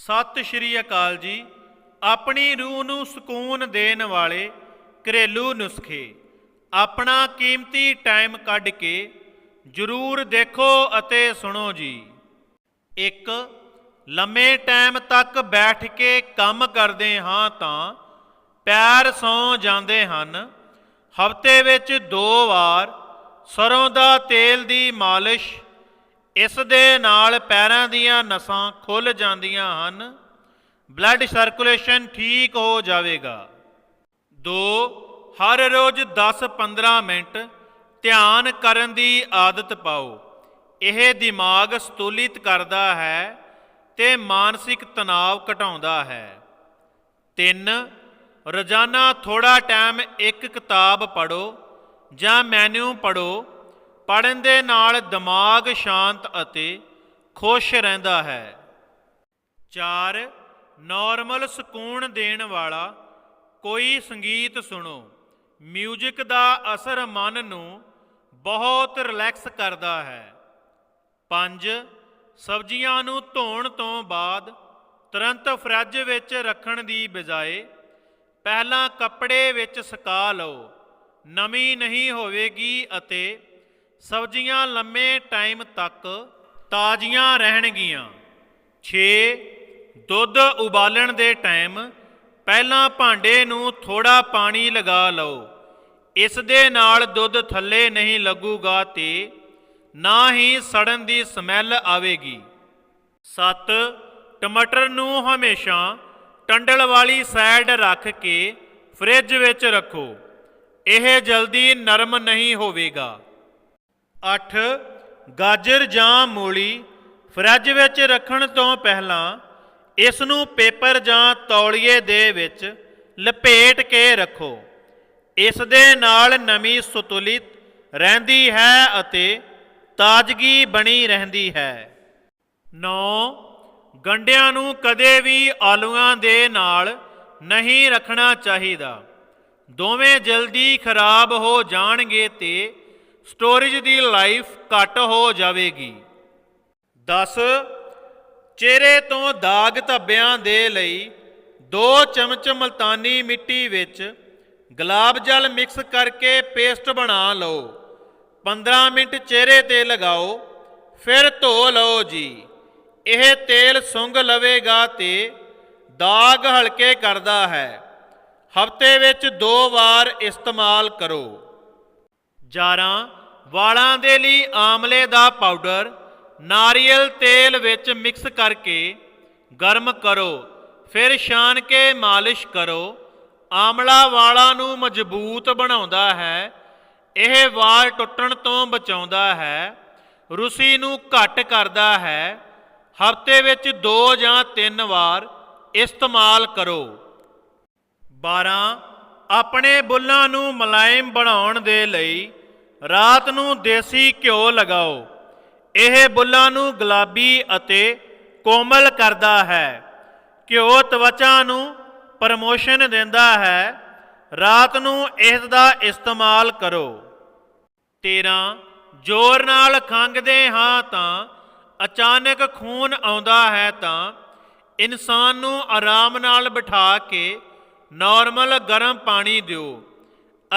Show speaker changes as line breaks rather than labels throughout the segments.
ਸਤਿ ਸ਼੍ਰੀ ਅਕਾਲ ਜੀ। ਆਪਣੀ ਰੂਹ ਨੂੰ ਸਕੂਨ ਦੇਣ ਵਾਲੇ ਘਰੇਲੂ ਨੁਸਖੇ। ਆਪਣਾ ਕੀਮਤੀ ਟਾਈਮ ਕੱਢ ਕੇ ਜਰੂਰ ਦੇਖੋ ਅਤੇ ਸੁਣੋ ਜੀ। ਇੱਕ, ਲੰਮੇ ਟਾਈਮ ਤੱਕ ਬੈਠ ਕੇ ਕੰਮ ਕਰਦੇ ਹਾਂ ਤਾਂ ਪੈਰ ਸੌ ਜਾਂਦੇ ਹਨ। ਹਫ਼ਤੇ ਵਿੱਚ ਦੋ ਵਾਰ ਸਰੋਂ ਦਾ ਤੇਲ ਦੀ ਮਾਲਿਸ਼ ਇਸ ਦੇ ਨਾਲ ਪੈਰਾਂ ਦੀਆਂ ਨਸਾਂ ਖੁੱਲ ਜਾਂਦੀਆਂ ਹਨ। ਬਲੱਡ ਸਰਕੂਲੇਸ਼ਨ ਠੀਕ ਹੋ ਜਾਵੇਗਾ। 2 ਹਰ ਰੋਜ਼ 10-15 ਮਿੰਟ ਧਿਆਨ ਕਰਨ ਦੀ ਆਦਤ ਪਾਓ। ਇਹ ਦਿਮਾਗ ਸਤੁਲਿਤ ਕਰਦਾ ਹੈ ਤੇ ਮਾਨਸਿਕ ਤਣਾਅ ਘਟਾਉਂਦਾ ਹੈ। 3 ਰੋਜ਼ਾਨਾ ਥੋੜਾ ਟਾਈਮ ਇੱਕ ਕਿਤਾਬ ਪੜੋ ਜਾਂ ਮੈਨੂ ਪੜੋ ਪੜਨ ਦੇ ਨਾਲ ਦਿਮਾਗ ਸ਼ਾਂਤ ਅਤੇ ਖੁਸ਼ ਰਹਿੰਦਾ ਹੈ। 4 ਨਾਰਮਲ ਸਕੂਨ ਦੇਣ ਵਾਲਾ ਕੋਈ ਸੰਗੀਤ ਸੁਣੋ। 뮤직 ਦਾ ਅਸਰ ਮਨ ਨੂੰ ਬਹੁਤ ਰਿਲੈਕਸ ਕਰਦਾ ਹੈ। 5 ਸਬਜ਼ੀਆਂ ਨੂੰ ਧੋਣ ਤੋਂ ਬਾਅਦ ਤੁਰੰਤ ਫਰਿੱਜ ਵਿੱਚ ਰੱਖਣ ਦੀ ਬਜਾਏ ਪਹਿਲਾਂ ਕੱਪੜੇ ਵਿੱਚ ਸੁਕਾ ਲਓ। ਨਮੀ ਨਹੀਂ ਹੋਵੇਗੀ ਅਤੇ ਸਬਜ਼ੀਆਂ ਲੰਮੇ ਟਾਈਮ ਤੱਕ ਤਾਜ਼ੀਆਂ ਰਹਿਣਗੀਆਂ। 6 ਦੁੱਧ ਉਬਾਲਣ ਦੇ ਟਾਈਮ ਪਹਿਲਾਂ ਭਾਂਡੇ ਨੂੰ ਥੋੜਾ ਪਾਣੀ ਲਗਾ ਲਓ। ਇਸ ਦੇ ਨਾਲ ਦੁੱਧ ਥੱਲੇ ਨਹੀਂ ਲੱਗੂਗਾ ਤੇ ਨਾ ਹੀ ਸੜਨ ਦੀ ਸਮੈਲ ਆਵੇਗੀ। 7 ਟਮਾਟਰ ਨੂੰ ਹਮੇਸ਼ਾ ਟੰਡਲ ਵਾਲੀ ਸਾਈਡ ਰੱਖ ਕੇ ਫ੍ਰਿਜ ਵਿੱਚ ਰੱਖੋ। ਇਹ ਜਲਦੀ ਨਰਮ ਨਹੀਂ ਹੋਵੇਗਾ। 8 ਗਾਜਰ ਜਾਂ ਮੂਲੀ ਫਰਿੱਜ ਵਿੱਚ ਰੱਖਣ ਤੋਂ ਪਹਿਲਾਂ ਇਸ ਨੂੰ ਪੇਪਰ ਜਾਂ ਤੌਲੀਏ ਦੇ ਵਿੱਚ ਲਪੇਟ ਕੇ ਰੱਖੋ। ਇਸ ਦੇ ਨਾਲ ਨਮੀ ਸੁਤੁਲਿਤ ਰਹਿੰਦੀ ਹੈ ਅਤੇ ਤਾਜ਼ਗੀ ਬਣੀ ਰਹਿੰਦੀ ਹੈ। 9 ਗੰਡਿਆਂ ਨੂੰ ਕਦੇ ਵੀ ਆਲੂਆਂ ਦੇ ਨਾਲ ਨਹੀਂ ਰੱਖਣਾ ਚਾਹੀਦਾ। ਦੋਵੇਂ ਜਲਦੀ ਖਰਾਬ ਹੋ ਜਾਣਗੇ ਤੇ ਸਟੋਰੇਜ ਦੀ ਲਾਈਫ ਘੱਟ ਹੋ ਜਾਵੇਗੀ। 10 ਚਿਹਰੇ ਤੋਂ ਦਾਗ ਧੱਬਿਆਂ ਦੇ ਲਈ 2 ਚਮਚ ਮਲਤਾਨੀ ਮਿੱਟੀ ਵਿੱਚ ਗੁਲਾਬ ਜਲ ਮਿਕਸ ਕਰਕੇ ਪੇਸਟ ਬਣਾ ਲਓ। 15 ਮਿੰਟ ਚਿਹਰੇ ਤੇ ਲਗਾਓ, ਫਿਰ ਧੋ ਲਓ ਜੀ। ਇਹ ਤੇਲ ਸੁੰਘ ਲਵੇਗਾ ਤੇ ਦਾਗ ਹਲਕੇ ਕਰਦਾ ਹੈ। ਹਫ਼ਤੇ ਵਿੱਚ ਦੋ ਵਾਰ ਇਸਤੇਮਾਲ ਕਰੋ। 11 ਵਾਲਾਂ ਦੇ ਲਈ ਆਮਲੇ ਦਾ ਪਾਊਡਰ ਨਾਰੀਅਲ ਤੇਲ ਵਿੱਚ ਮਿਕਸ ਕਰਕੇ ਗਰਮ ਕਰੋ, ਫਿਰ ਛਾਨ ਕੇ ਮਾਲਿਸ਼ ਕਰੋ। ਆਮਲਾ ਵਾਲਾਂ ਨੂੰ ਮਜ਼ਬੂਤ ਬਣਾਉਂਦਾ ਹੈ। ਇਹ ਵਾਲ ਟੁੱਟਣ ਤੋਂ ਬਚਾਉਂਦਾ ਹੈ। ਰੁਸੀ ਨੂੰ ਘੱਟ ਕਰਦਾ ਹੈ। ਹਫ਼ਤੇ ਵਿੱਚ 2 ਜਾਂ 3 ਵਾਰ ਇਸਤੇਮਾਲ ਕਰੋ। 12 ਆਪਣੇ ਬੁੱਲਾਂ ਨੂੰ ਮੁਲਾਇਮ ਬਣਾਉਣ ਦੇ ਲਈ ਰਾਤ ਨੂੰ ਦੇਸੀ ਘਿਓ ਲਗਾਓ। ਇਹ ਬੁੱਲਾਂ ਨੂੰ ਗੁਲਾਬੀ ਅਤੇ ਕੋਮਲ ਕਰਦਾ ਹੈ। ਘਿਓ ਤਵਚਾ ਨੂੰ ਪ੍ਰਮੋਸ਼ਨ ਦਿੰਦਾ ਹੈ। ਰਾਤ ਨੂੰ ਇਸ ਦਾ ਇਸਤੇਮਾਲ ਕਰੋ। 13 ਜ਼ੋਰ ਨਾਲ ਖੰਗਦੇ ਹਾਂ ਤਾਂ ਅਚਾਨਕ ਖੂਨ ਆਉਂਦਾ ਹੈ ਤਾਂ ਇਨਸਾਨ ਨੂੰ ਆਰਾਮ ਨਾਲ ਬਿਠਾ ਕੇ ਨਾਰਮਲ ਗਰਮ ਪਾਣੀ ਦਿਓ।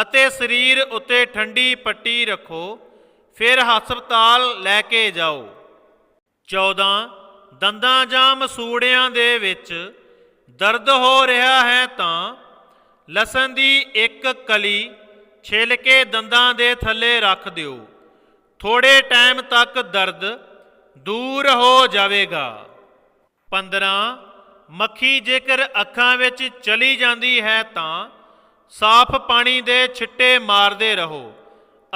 ਅਤੇ ਸਰੀਰ ਉੱਤੇ ਠੰਡੀ ਪੱਟੀ ਰੱਖੋ, ਫਿਰ ਹਸਪਤਾਲ ਲੈ ਕੇ ਜਾਓ। 14 ਦੰਦਾਂ ਜਾਂ ਮਸੂੜਿਆਂ ਦੇ ਵਿੱਚ ਦਰਦ ਹੋ ਰਿਹਾ ਹੈ ਤਾਂ ਲਸਣ ਦੀ ਇੱਕ ਕਲੀ ਛਿੱਲ ਕੇ ਦੰਦਾਂ ਦੇ ਥੱਲੇ ਰੱਖ ਦਿਓ। ਥੋੜੇ ਟਾਈਮ ਤੱਕ ਦਰਦ ਦੂਰ ਹੋ ਜਾਵੇਗਾ। 15 ਮੱਖੀ ਜੇਕਰ ਅੱਖਾਂ ਵਿੱਚ ਚਲੀ ਜਾਂਦੀ ਹੈ ਤਾਂ ਸਾਫ਼ ਪਾਣੀ ਦੇ ਛਿੱਟੇ ਮਾਰਦੇ ਰਹੋ।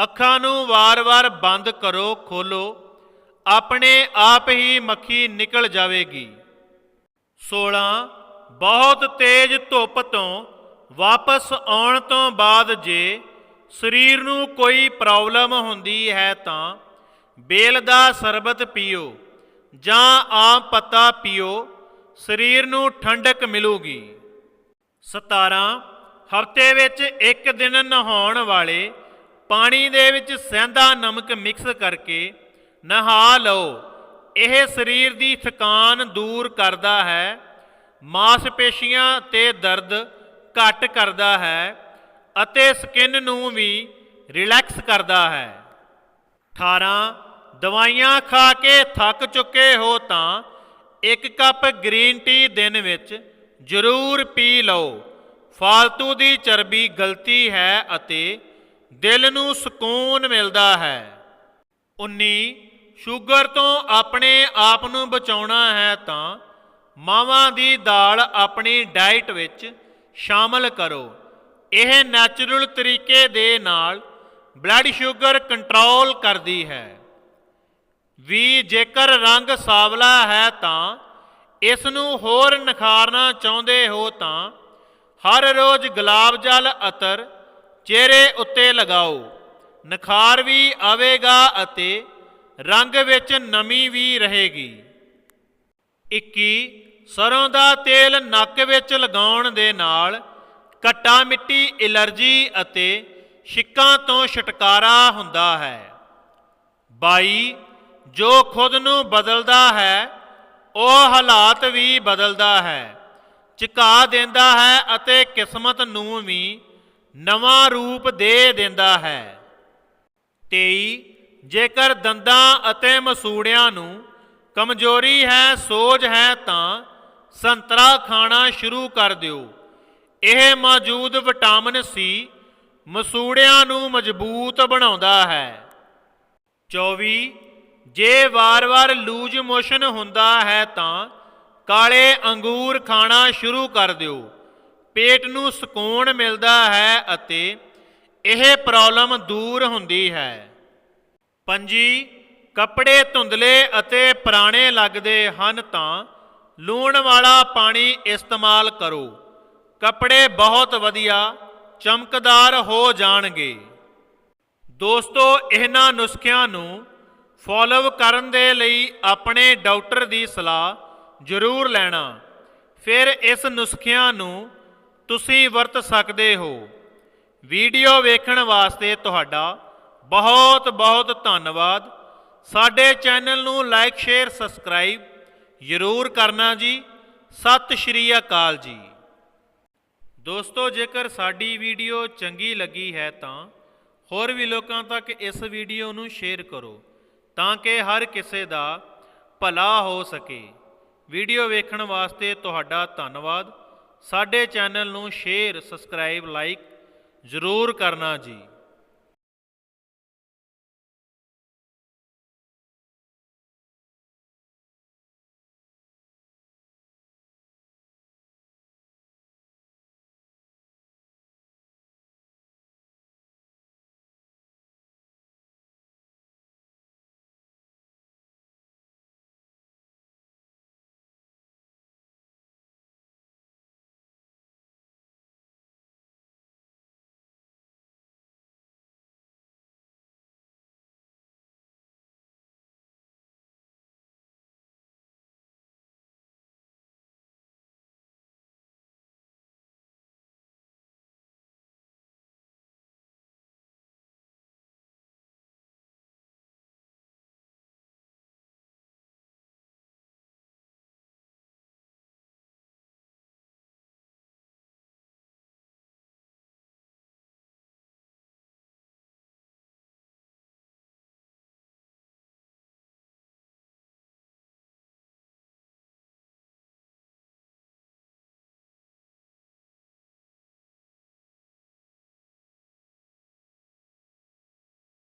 ਅੱਖਾਂ ਨੂੰ ਵਾਰ-ਵਾਰ ਬੰਦ ਕਰੋ, ਖੋਲੋ। ਆਪਣੇ ਆਪ ਹੀ ਮੱਖੀ ਨਿਕਲ ਜਾਵੇਗੀ। 16 ਬਹੁਤ ਤੇਜ਼ ਧੁੱਪ ਤੋਂ ਵਾਪਸ ਆਉਣ ਤੋਂ ਬਾਅਦ ਜੇ ਸਰੀਰ ਨੂੰ ਕੋਈ ਪ੍ਰੋਬਲਮ ਹੁੰਦੀ ਹੈ ਤਾਂ ਬੇਲ ਦਾ ਸ਼ਰਬਤ ਪੀਓ ਜਾਂ ਆਮ ਪੱਤਾ ਪੀਓ, ਸਰੀਰ ਨੂੰ ਠੰਡਕ ਮਿਲੂਗੀ। 17 ਹਫ਼ਤੇ ਵਿੱਚ ਇੱਕ ਦਿਨ ਨਹਾਉਣ ਵਾਲੇ ਪਾਣੀ ਦੇ ਵਿੱਚ ਸੈਂਦਾ ਨਮਕ ਮਿਕਸ ਕਰਕੇ ਨਹਾ ਲਓ। ਇਹ ਸਰੀਰ ਦੀ ਥਕਾਨ ਦੂਰ ਕਰਦਾ ਹੈ, ਮਾਸਪੇਸ਼ੀਆਂ ਤੇ ਦਰਦ ਘੱਟ ਕਰਦਾ ਹੈ ਅਤੇ ਸਕਿਨ ਨੂੰ ਵੀ ਰਿਲੈਕਸ ਕਰਦਾ ਹੈ। 18 ਦਵਾਈਆਂ ਖਾ ਕੇ ਥੱਕ ਚੁੱਕੇ ਹੋ ਤਾਂ ਇੱਕ ਕੱਪ ਗ੍ਰੀਨ ਟੀ ਦਿਨ ਵਿੱਚ ਜ਼ਰੂਰ ਪੀ ਲਓ। ਫਾਲਤੂ ਦੀ ਚਰਬੀ ਗਲਤੀ ਹੈ ਅਤੇ ਦਿਲ ਨੂੰ ਸਕੂਨ ਮਿਲਦਾ ਹੈ। 19 ਸ਼ੂਗਰ ਤੋਂ ਆਪਣੇ ਆਪ ਨੂੰ ਬਚਾਉਣਾ ਹੈ ਤਾਂ ਮਾਵਾਂ ਦੀ ਦਾਲ ਆਪਣੀ ਡਾਈਟ ਵਿੱਚ ਸ਼ਾਮਲ ਕਰੋ। ਇਹ ਨੈਚੁਰਲ ਤਰੀਕੇ ਦੇ ਨਾਲ ਬਲੱਡ ਸ਼ੂਗਰ ਕੰਟਰੋਲ ਕਰਦੀ ਹੈ। ਵੀ ਜੇਕਰ ਰੰਗ ਸਾਵਲਾ ਹੈ ਤਾਂ ਇਸ ਨੂੰ ਹੋਰ ਨਿਖਾਰਨਾ ਚਾਹੁੰਦੇ ਹੋ ਤਾਂ ਹਰ ਰੋਜ਼ ਗੁਲਾਬ ਜਲ ਅਤਰ, ਚਿਹਰੇ ਉੱਤੇ ਲਗਾਓ। ਨਿਖਾਰ ਵੀ ਆਵੇਗਾ ਅਤੇ ਰੰਗ ਵਿੱਚ ਨਮੀ ਵੀ ਰਹੇਗੀ। 21 ਸਰੋਂ ਦਾ ਤੇਲ ਨੱਕ ਵਿੱਚ ਲਗਾਉਣ ਦੇ ਨਾਲ ਘੱਟਾ ਮਿੱਟੀ ਐਲਰਜੀ ਅਤੇ ਛਿੱਕਾਂ ਤੋਂ ਛੁਟਕਾਰਾ ਹੁੰਦਾ ਹੈ। 22 ਜੋ ਖੁਦ ਨੂੰ ਬਦਲਦਾ ਹੈ, ਉਹ ਹਾਲਾਤ ਵੀ ਬਦਲਦਾ ਹੈ। ਝੁਕਾ ਦਿੰਦਾ ਹੈ ਅਤੇ ਕਿਸਮਤ ਨੂੰ ਵੀ ਨਵਾਂ ਰੂਪ ਦੇ ਦਿੰਦਾ ਹੈ। 23 ਜੇਕਰ ਦੰਦਾਂ ਅਤੇ ਮਸੂੜਿਆਂ ਨੂੰ ਕਮਜ਼ੋਰੀ ਹੈ, ਸੋਜ ਹੈ, ਤਾਂ ਸੰਤਰਾ ਖਾਣਾ ਸ਼ੁਰੂ ਕਰ ਦਿਓ। ਇਹ ਮੌਜੂਦ ਵਿਟਾਮਿਨ ਸੀ ਮਸੂੜਿਆਂ ਨੂੰ ਮਜ਼ਬੂਤ ਬਣਾਉਂਦਾ ਹੈ। 24 ਜੇ ਵਾਰ-ਵਾਰ ਲੂਜ ਮੋਸ਼ਨ ਹੁੰਦਾ ਹੈ, ਤਾਂ ਕਾਲੇ ਅੰਗੂਰ ਖਾਣਾ ਸ਼ੁਰੂ ਕਰ ਦਿਓ। ਪੇਟ ਨੂੰ ਸਕੂਨ ਮਿਲਦਾ ਹੈ ਅਤੇ ਇਹ ਪ੍ਰੋਬਲਮ ਦੂਰ ਹੁੰਦੀ ਹੈ। ਪੰਜੀ, ਕੱਪੜੇ ਧੁੰਦਲੇ ਅਤੇ ਪੁਰਾਣੇ ਲੱਗਦੇ ਹਨ ਤਾਂ ਲੂਣ ਵਾਲਾ ਪਾਣੀ ਇਸਤੇਮਾਲ ਕਰੋ। ਕੱਪੜੇ ਬਹੁਤ ਵਧੀਆ, ਚਮਕਦਾਰ ਹੋ ਜਾਣਗੇ। ਦੋਸਤੋ, ਇਹਨਾਂ ਨੁਸਖਿਆਂ ਨੂੰ ਫੋਲੋ ਕਰਨ ਦੇ ਲਈ ਆਪਣੇ ਡਾਕਟਰ ਦੀ ਸਲਾਹ ਜ਼ਰੂਰ ਲੈਣਾ। ਫਿਰ ਇਸ ਨੁਸਖਿਆਂ ਨੂੰ ਤੁਸੀਂ ਵਰਤ ਸਕਦੇ ਹੋ। ਵੀਡੀਓ ਵੇਖਣ ਵਾਸਤੇ ਤੁਹਾਡਾ ਬਹੁਤ ਬਹੁਤ ਧੰਨਵਾਦ। ਸਾਡੇ ਚੈਨਲ ਨੂੰ ਲਾਈਕ, ਸ਼ੇਅਰ, ਸਬਸਕ੍ਰਾਈਬ ਜ਼ਰੂਰ ਕਰਨਾ ਜੀ। ਸਤਿ ਸ਼੍ਰੀ ਅਕਾਲ ਜੀ। ਦੋਸਤੋ, ਜੇਕਰ ਸਾਡੀ ਵੀਡੀਓ ਚੰਗੀ ਲੱਗੀ ਹੈ ਤਾਂ ਹੋਰ ਵੀ ਲੋਕਾਂ ਤੱਕ ਇਸ ਵੀਡੀਓ ਨੂੰ ਸ਼ੇਅਰ ਕਰੋ ਤਾਂ ਕਿ ਹਰ ਕਿਸੇ ਦਾ ਭਲਾ ਹੋ ਸਕੇ। ਵੀਡੀਓ ਵੇਖਣ ਵਾਸਤੇ ਤੁਹਾਡਾ ਧੰਨਵਾਦ। ਸਾਡੇ ਚੈਨਲ ਨੂੰ ਸ਼ੇਅਰ ਸਬਸਕ੍ਰਾਈਬ ਲਾਈਕ ਜ਼ਰੂਰ ਕਰਨਾ ਜੀ।